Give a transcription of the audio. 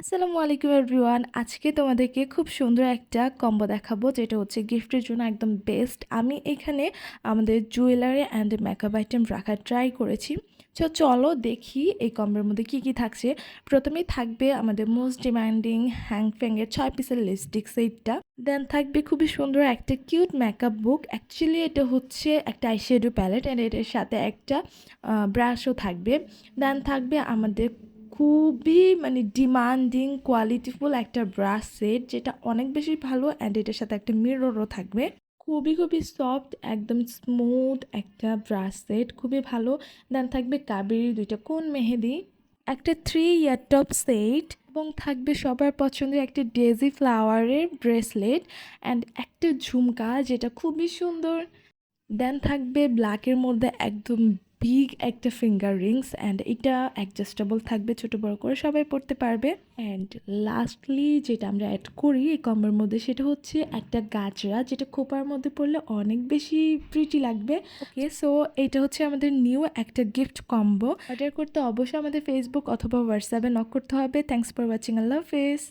আসসালামু আলাইকুম এভরিওয়ান। আজকে তোমাদেরকে খুব সুন্দর একটা কম্বো দেখাবো, যেটা হচ্ছে গিফটের জন্য একদম বেস্ট আমি এখানে আমাদের জুয়েলারি অ্যান্ড মেকআপ আইটেম রাখার ট্রাই করেছি। তো চলো দেখি এই কম্বোর মধ্যে কি কি থাকছে। প্রথমেই থাকবে আমাদের মোস্ট ডিমান্ডিং হ্যাং ফ্যাংয়ের ছয় পিসের লিপস্টিক সেটটা দেন থাকবে খুবই সুন্দর একটা কিউট মেকআপ বুক অ্যাকচুয়ালি এটা হচ্ছে একটা আইশ্যাডো প্যালেট অ্যান্ড এটার সাথে একটা ব্রাশও থাকবে। দেন থাকবে আমাদের খুবই মানে ডিমান্ডিং কোয়ালিটিফুল একটা ব্রাশ সেট যেটা অনেক বেশি ভালো অ্যান্ড এটার সাথে একটা মিররও থাকবে। খুবই খুবই সফট একদম স্মুথ একটা ব্রাশ সেট খুবই ভালো। দেন থাকবে কাবেরি দুইটা কোন মেহেদি? একটা থ্রি ইয়ার টপ সেট এবং থাকবে সবার পছন্দের একটা ডেজি ফ্লাওয়ারের ব্রেসলেট অ্যান্ড একটা ঝুমকা যেটা খুবই সুন্দর। দেন থাকবে ব্ল্যাকের মধ্যে একদম বিগ একটা ফিঙ্গার রিংস অ্যান্ড এটা অ্যাডজাস্টেবল থাকবে ছোট বড় করে সবাই পড়তে পারবে। অ্যান্ড লাস্টলি যেটা আমরা অ্যাড করি এই কম্বোর মধ্যে সেটা হচ্ছে একটা গাজরা যেটা খোপার মধ্যে পড়লে অনেক বেশি প্রিটি লাগবে। ওকে সো এটা হচ্ছে আমাদের নিউ একটা গিফট কম্বো অর্ডার করতে অবশ্যই আমাদের ফেসবুক অথবা হোয়াটসঅ্যাপে নক করতে হবে। থ্যাংকস ফর ওয়াচিং আল্লাহ হাফেজ